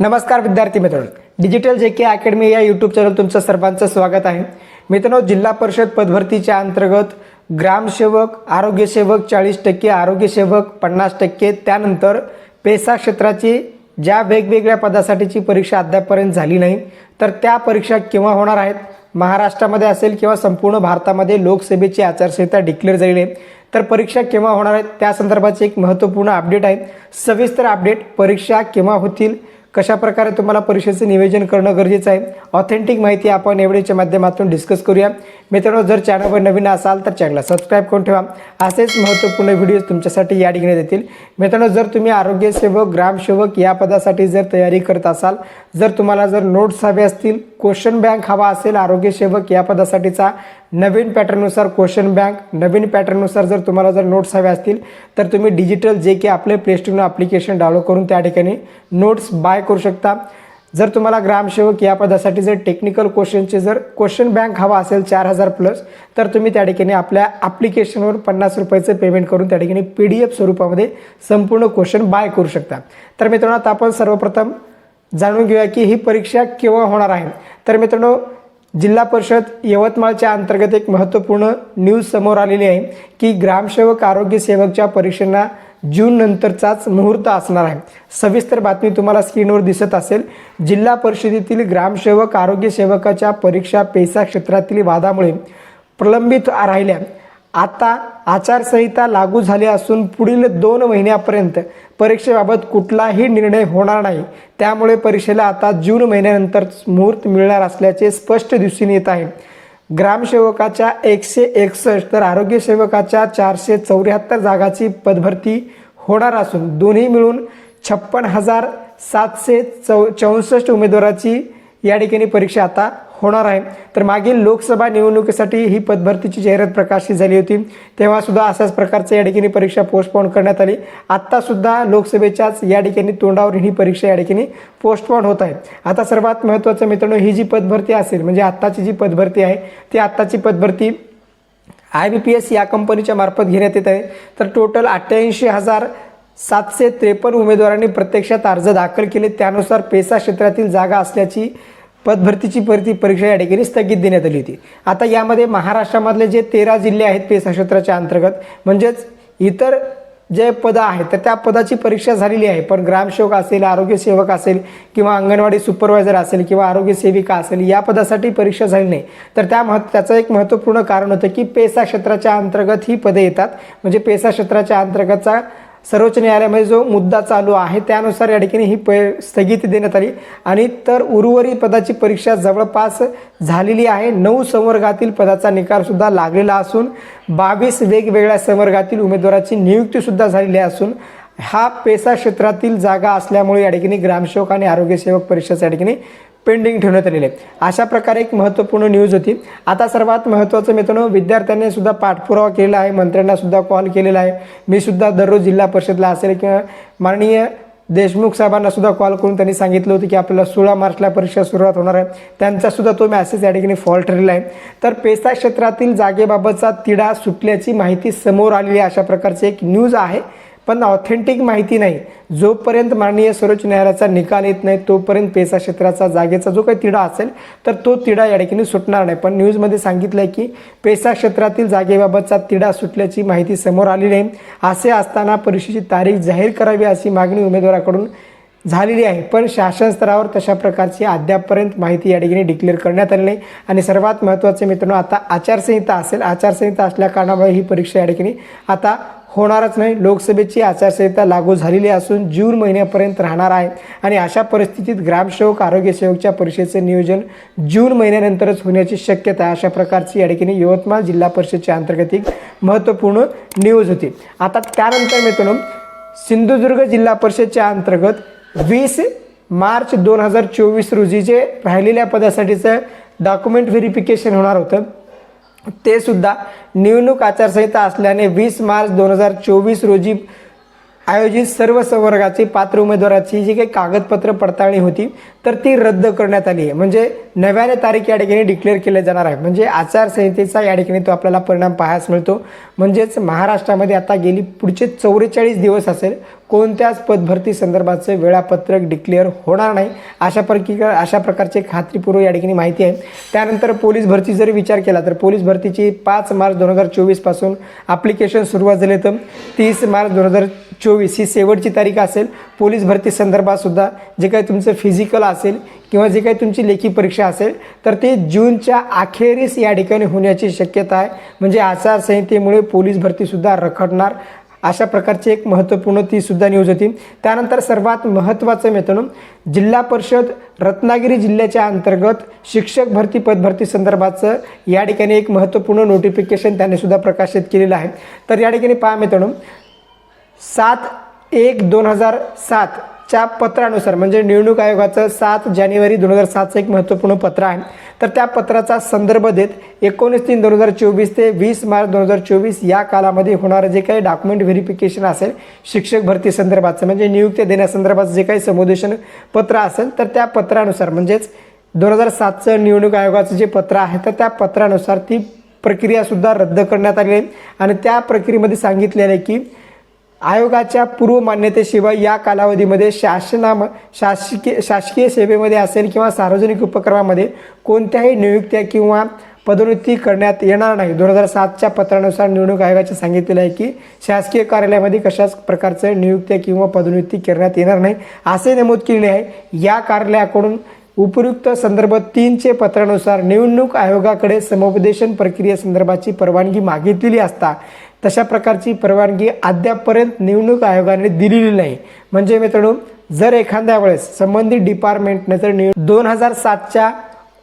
नमस्कार विद्यार्थी मित्रांनो. डिजिटल जे के अकॅडमी या यूट्यूब चॅनल तुमचं सर्वांचं स्वागत आहे. मित्रांनो जिल्हा परिषद पदभरतीच्या अंतर्गत ग्रामसेवक आरोग्यसेवक चाळीस टक्के आरोग्यसेवक पन्नास टक्के त्यानंतर पेसा क्षेत्राची ज्या वेगवेगळ्या पदासाठीची परीक्षा अद्यापपर्यंत झाली नाही तर त्या परीक्षा केव्हा होणार आहेत? महाराष्ट्रामध्ये असेल किंवा संपूर्ण भारतामध्ये लोकसभेची आचारसंहिता डिक्लेअर झालेली आहे तर परीक्षा केव्हा होणार आहेत? त्या संदर्भाचे एक महत्त्वपूर्ण अपडेट आहे. सविस्तर अपडेट परीक्षा केव्हा होतील? कशा प्रकारे तुम्हाला परीक्षेचं नियोजन करणं गरजेचं आहे? ऑथेंटिक माहिती आपण एवढीच्या माध्यमातून डिस्कस करूया. मित्रांनो जर चॅनलवर नवीन असाल तर चॅनलला सबस्क्राईब करून ठेवा. असेच महत्त्वपूर्ण व्हिडिओज तुमच्यासाठी या ठिकाणी देतील. मित्रांनो जर तुम्ही आरोग्यसेवक ग्रामसेवक या पदासाठी जर तयारी करत असाल जर तुम्हाला जर नोट्स हवे असतील क्वेश्चन बँक हवा असेल आरोग्यसेवक या पदासाठीचा नवीन पॅटर्ननुसार क्वेश्चन बँक. नवीन पॅटर्ननुसार जर तुम्हाला जर नोट्स हवे असतील तर तुम्ही डिजिटल जे की आपले प्ले ॲप्लिकेशन डाउनलोड करून त्या ठिकाणी नोट्स बाय करू शकता. जर तुम्हाला ग्रामसेवक या पदासाठी जर टेक्निकल क्वेश्चनचे जर क्वेश्चन बँक हवा असेल चार हजार प्लस तर तुम्ही त्या ठिकाणी आपल्या ॲप्लिकेशनवर पन्नास रुपयाचं पेमेंट करून त्या ठिकाणी पी डी एफ स्वरूपामध्ये संपूर्ण क्वेश्चन बाय करू शकता. तर मित्रांनो आता आपण सर्वप्रथम जाणून घेऊया की ही परीक्षा केव्हा होणार आहे. तर मित्रांनो जिल्हा परिषद यवतमाळच्या अंतर्गत एक महत्त्वपूर्ण न्यूज समोर आलेली आहे की ग्रामसेवक आरोग्य सेवकच्या परीक्षांना जून नंतरचाच मुहूर्त असणार आहे. सविस्तर बातमी तुम्हाला स्क्रीनवर दिसत असेल. जिल्हा परिषदेतील ग्रामसेवक आरोग्य सेवकाच्या परीक्षा पेसा क्षेत्रातील वादामुळे प्रलंबित राहिल्या. आता आचारसंहिता लागू झाली असून पुढील दोन महिन्यापर्यंत परीक्षेबाबत कुठलाही निर्णय होणार नाही. त्यामुळे परीक्षेला आता जून महिन्यानंतर मुहूर्त मिळणार असल्याचे स्पष्ट दिसून येत आहे. ग्रामसेवकाच्या एकशे एकसष्ट तर आरोग्यसेवकाच्या चारशे चौऱ्याहत्तर जागाची पदभरती होणार असून दोन्ही मिळून छप्पन हजार सातशे चौ चौसष्ट उमेदवाराची या ठिकाणी परीक्षा आता होणार आहे. तर मागील लोकसभा निवडणुकीसाठी ही पदभरतीची जाहिरात प्रकाशित झाली होती. तेव्हासुद्धा अशाच प्रकारचं या ठिकाणी परीक्षा पोस्टपोन करण्यात आली. आत्तासुद्धा लोकसभेच्याच या ठिकाणी तोंडावर ही परीक्षा या ठिकाणी पोस्टपोन होत आहे. आता सर्वात महत्त्वाचं मित्रांनो ही जी पदभरती असेल म्हणजे आत्ताची जी पदभरती आहे ती आत्ताची पदभरती आय बी पी एस या कंपनीच्या मार्फत घेण्यात येत आहे. तर टोटल अठ्ठ्याऐंशी हजार सातशे त्रेपन्न उमेदवारांनी प्रत्यक्षात अर्ज दाखल केले. त्यानुसार पेसा क्षेत्रातील जागा असल्याची पदभरतीची परती परीक्षा या ठिकाणी स्थगित देण्यात आली होती. आता यामध्ये महाराष्ट्रामधले जे तेरा जिल्हे आहेत पेसा क्षेत्राच्या अंतर्गत म्हणजेच इतर जे पदं आहेत तर त्या पदाची परीक्षा झालेली आहे. पण ग्रामसेवक असेल आरोग्यसेवक असेल किंवा अंगणवाडी सुपरवायझर असेल किंवा आरोग्य सेविका असेल या पदासाठी परीक्षा झाली नाही. तर त्या मह त्याचं एक महत्त्वपूर्ण कारण होतं की पेसा क्षेत्राच्या अंतर्गत ही पदे येतात. म्हणजे पेसा क्षेत्राच्या अंतर्गतचा सर्वोच्च न्यायालयामध्ये जो मुद्दा चालू आहे त्यानुसार या ठिकाणी ही प स्थगिती देण्यात आली. आणि तर उर्वरित पदाची परीक्षा जवळपास झालेली आहे. नऊ संवर्गातील पदाचा निकालसुद्धा लागलेला असून बावीस वेगवेगळ्या संवर्गातील उमेदवाराची नियुक्तीसुद्धा झालेली असून हा पेसा क्षेत्रातील जागा असल्यामुळे या ठिकाणी ग्रामसेवक आणि आरोग्यसेवक परीक्षेचा या ठिकाणी पेंडिंग ठेवण्यात आलेले आहे अशा प्रकारे एक महत्त्वपूर्ण न्यूज होती. आता सर्वात महत्त्वाचं मित्रांनो विद्यार्थ्यांनी सुद्धा पाठपुरावा केलेला आहे. मंत्र्यांना सुद्धा कॉल केलेला आहे. मी सुद्धा दररोज जिल्हा परिषदला असेल किंवा माननीय देशमुख साहेबांना सुद्धा कॉल करून त्यांनी सांगितलं होतं की आपल्याला सोळा मार्चला परीक्षा सुरुवात होणार आहे. त्यांचासुद्धा तो मॅसेज या ठिकाणी फॉल ठरलेला आहे. तर पेसा क्षेत्रातील जागेबाबतचा तिढा सुटल्याची माहिती समोर आलेली आहे. अशा प्रकारची एक न्यूज आहे. पण ऑथेंटिक माहिती नाही. जोपर्यंत माननीय सर्वोच्च न्यायालयाचा निकाल येत नाही तोपर्यंत पेसा क्षेत्राचा जागेचा जो काही तिढा असेल तर तो तिढा या ठिकाणी सुटणार नाही. पण न्यूजमध्ये सांगितलं आहे की पेसा क्षेत्रातील जागेबाबतचा तिढा सुटल्याची माहिती समोर आलेली आहे. असे असताना परीक्षेची तारीख जाहीर करावी अशी मागणी उमेदवाराकडून झालेली आहे. पण शासन स्तरावर तशा प्रकारची अद्यापपर्यंत माहिती या ठिकाणी डिक्लेअर करण्यात आली नाही. आणि सर्वात महत्त्वाचे मित्रांनो आता आचारसंहिता असेल आचारसंहिता असल्या कारणामुळे ही परीक्षा या ठिकाणी आता होणारच नाही. लोकसभेची आचारसंहिता लागू झालेली असून जून महिन्यापर्यंत राहणार आहे. आणि अशा परिस्थितीत ग्रामसेवक आरोग्यसेवकच्या परिषदेचे नियोजन जून महिन्यानंतरच होण्याची शक्यता आहे. अशा प्रकारची या ठिकाणी यवतमाळ जिल्हा परिषदच्या अंतर्गत एक महत्त्वपूर्ण न्यूज होती. आता त्यानंतर मित्रांनो सिंधुदुर्ग जिल्हा परिषदच्या अंतर्गत वीस मार्च दोन हजार चोवीस रोजी जे राहिलेल्या पदासाठीचं डॉक्युमेंट व्हेरिफिकेशन होणार होतं ते सुद्धा निवडणूक आचारसंहिता असल्याने वीस मार्च दोन हजार चोवीस रोजी आयोजित सर्व संवर्गाची पात्र उमेदवाराची जी काही कागदपत्र पडताळणी होती तर ती रद्द करण्यात आली आहे. म्हणजे नव्याने तारीख या ठिकाणी डिक्लेअर केले जाणार आहे. म्हणजे आचारसंहितेचा या ठिकाणी तो आपल्याला परिणाम पाहायला मिळतो. म्हणजेच महाराष्ट्रामध्ये आता गेली पुढचे चौवेचाळीस दिवस असेल कोणत्याच पदभरती संदर्भाचं वेळापत्रक डिक्लेअर होणार नाही. अशा प्रकी अशा प्रकारचे खात्रीपूर्व या ठिकाणी माहिती आहे. त्यानंतर पोलीस भरती जर विचार केला तर पोलीस भरतीची पाच मार्च दोन हजार चोवीसपासून ॲप्लिकेशन सुरुवात झाले तर तीस मार्च दोन हजार चोवीस ही शेवटची तारीख असेल. पोलीस भरती संदर्भातसुद्धा जे काही तुमचं फिजिकल असेल किंवा जे काही तुमची लेखी परीक्षा असेल तर ते जूनच्या अखेरीस या ठिकाणी होण्याची शक्यता आहे. म्हणजे आचारसंहितेमुळे पोलीस भरतीसुद्धा रखडणार अशा प्रकारची एक महत्त्वपूर्ण ती सुद्धा न्यूज होती. त्यानंतर सर्वात महत्त्वाचं मित्रांनो जिल्हा परिषद रत्नागिरी जिल्ह्याच्या अंतर्गत शिक्षक भरती पदभरती संदर्भाचं या ठिकाणी एक महत्त्वपूर्ण नोटिफिकेशन त्यांनी सुद्धा प्रकाशित केलेलं आहे. तर या ठिकाणी पहा मित्रांनो सात एक दोन हजार सातच्या पत्रानुसार म्हणजे निवडणूक आयोगाचं सात जानेवारी दोन हजार सातचं एक महत्त्वपूर्ण पत्र आहे. तर त्या पत्राचा संदर्भ देत एकोणीस तीन दोन हजार चोवीस ते वीस मार्च दोन हजार चोवीस या कालामध्ये होणारं जे काही डॉक्युमेंट व्हेरिफिकेशन असेल शिक्षक भरती संदर्भाचं म्हणजे नियुक्ती देण्यासंदर्भाचं जे काही समुदेशन पत्र असेल तर त्या पत्रानुसार म्हणजेच दोन हजार सातचं निवडणूक आयोगाचं जे पत्र आहे तर त्या पत्रानुसार ती प्रक्रियासुद्धा रद्द करण्यात आली आहे. आणि त्या प्रक्रियेमध्ये सांगितलेलं आहे की आयोगाच्या पूर्व मान्यतेशिवाय या कालावधीमध्ये शासना शासकीय शासकीय सेवेमध्ये असेल किंवा सार्वजनिक उपक्रमामध्ये कोणत्याही नियुक्त्या किंवा पदोन्नती करण्यात येणार नाही. दोन हजार सातच्या पत्रानुसार निवडणूक आयोगाचे सांगितलेलं आहे की शासकीय कार्यालयामध्ये कशाच प्रकारचं नियुक्त्या किंवा पदोन्नती करण्यात येणार नाही असे नमूद केले आहे. या कार्यालयाकडून उपयुक्त संदर्भ तीनचे पत्रानुसार निवडणूक आयोगाकडे समुपदेशन प्रक्रियेसंदर्भाची परवानगी मागितलेली असता तशा प्रकारची परवानगी अद्यापपर्यंत निवडणूक आयोगाने दिलेली नाही. म्हणजे मित्रांनो जर एखाद्या वेळेस संबंधित डिपार्टमेंटने जर निव दोन हजार सातच्या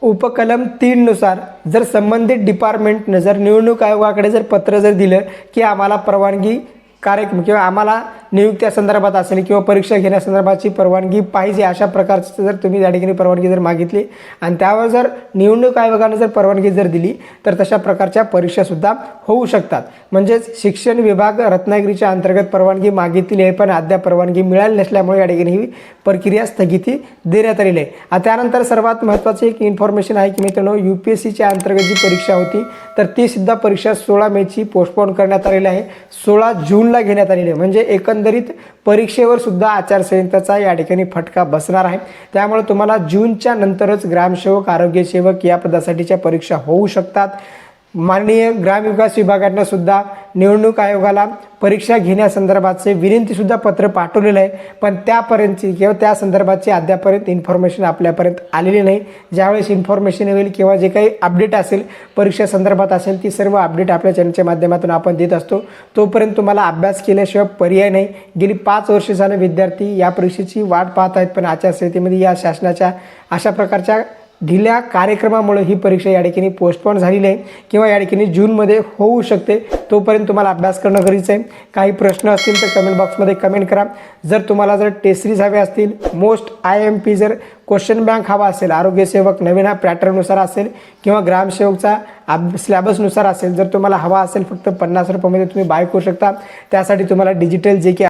उपकलम तीननुसार जर संबंधित डिपार्टमेंटनं जर निवडणूक आयोगाकडे जर पत्र जर दिलं की आम्हाला परवानगी कार्यक्रम किंवा आम्हाला नियुक्त्या संदर्भात असेल किंवा परीक्षा घेण्यासंदर्भाची परवानगी पाहिजे अशा प्रकारचं जर तुम्ही या ठिकाणी परवानगी जर मागितली आणि त्यावर जर निवडणूक आयोगाने जर परवानगी जर दिली तर तशा प्रकारच्या परीक्षासुद्धा होऊ शकतात. म्हणजेच शिक्षण विभाग रत्नागिरीच्या अंतर्गत परवानगी मागितली आहे पण अद्याप परवानगी मिळाली नसल्यामुळे या ठिकाणी ही प्रक्रिया स्थगिती देण्यात आलेली आहे. त्यानंतर सर्वात महत्त्वाची एक इन्फॉर्मेशन आहे की मित्रांनो यू पी एस सीच्या अंतर्गत जी परीक्षा होती तर तीसुद्धा परीक्षा सोळा मेची पोस्टपोन करण्यात आलेली आहे. सोळा जूनला घेण्यात आलेली आहे. म्हणजे एकंदरीत परीक्षेवर सुद्धा आचारसंहितेचा या ठिकाणी फटका बसणार आहे. त्यामुळे तुम्हाला जूनच्या नंतरच ग्रामसेवक आरोग्यसेवक या पदासाठीच्या परीक्षा होऊ शकतात. माननीय ग्रामविकास विभागानं सुद्धा निवडणूक आयोगाला परीक्षा घेण्यासंदर्भाचे विनंतीसुद्धा पत्र पाठवलेलं आहे. पण त्यापर्यंतची किंवा त्या संदर्भाची अद्यापर्यंत इन्फॉर्मेशन आपल्यापर्यंत आलेली नाही. ज्यावेळेस इन्फॉर्मेशन येईल किंवा जे काही अपडेट असेल परीक्षा संदर्भात असेल ती सर्व अपडेट आपल्या चॅनलच्या माध्यमातून आपण देत असतो. तोपर्यंत तुम्हाला अभ्यास केल्याशिवाय पर्याय नाही. गेली पाच वर्ष झालं विद्यार्थी या परीक्षेची वाट पाहत आहेत पण आचारसंहितेमध्ये या शासनाच्या अशा प्रकारच्या ढिल्या कार्यक्रमामुळे ही परीक्षा या ठिकाणी पोस्टपोन झालेली आहे. किंवा या ठिकाणी जूनमध्ये होऊ शकते तोपर्यंत तुम्हाला अभ्यास करणं गरजेचं आहे. काही प्रश्न असतील तर कमेंट बॉक्समध्ये कमेंट करा. जर तुम्हाला जर टेस्ट सिरीज हवे असतील मोस्ट आय एम पी जर क्वेश्चन बँक हवा असेल आरोग्यसेवक नवीन हा पॅटर्ननुसार असेल किंवा ग्रामसेवकचा अब सिलॅबसनुसार असेल जर तुम्हाला हवा असेल फक्त पन्नास रुपयामध्ये तुम्ही बाय करू शकता. त्यासाठी तुम्हाला डिजिटल जे की